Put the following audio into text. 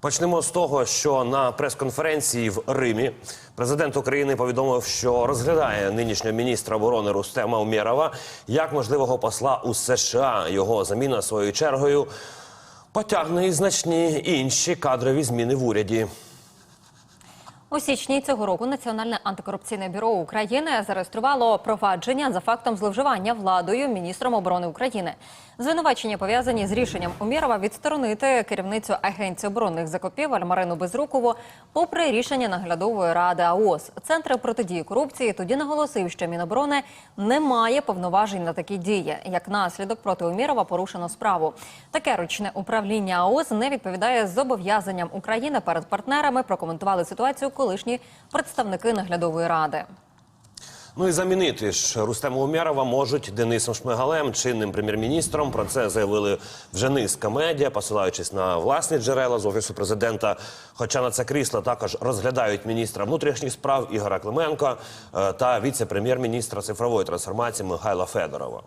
Почнемо з того, що на прес-конференції в Римі президент України повідомив, що розглядає нинішнього міністра оборони Рустема Умєрова як можливого посла у США. Його заміна своєю чергою потягне і значні інші кадрові зміни в уряді. У січні цього року Національне антикорупційне бюро України зареєструвало провадження за фактом зловживання владою міністром оборони України. Звинувачення пов'язані з рішенням Умєрова відсторонити керівницю агенції оборонних закупівель Марину Безрукову, попри рішення наглядової ради АОС. Центр протидії корупції тоді наголосив, що Міноборони не має повноважень на такі дії. Як наслідок проти Умєрова порушено справу. Таке ручне управління АОС не відповідає зобов'язанням України перед партнерами. Прокоментували ситуацію колишні представники наглядової ради. Ну і замінити ж Рустема Умєрова можуть Денисом Шмигалем, чинним прем'єр-міністром. Про це заявили вже низка медіа, посилаючись на власні джерела з офісу президента. Хоча на це крісло також розглядають міністра внутрішніх справ Ігора Клименка е, та віце-прем'єр-міністра цифрової трансформації Михайла Федорова.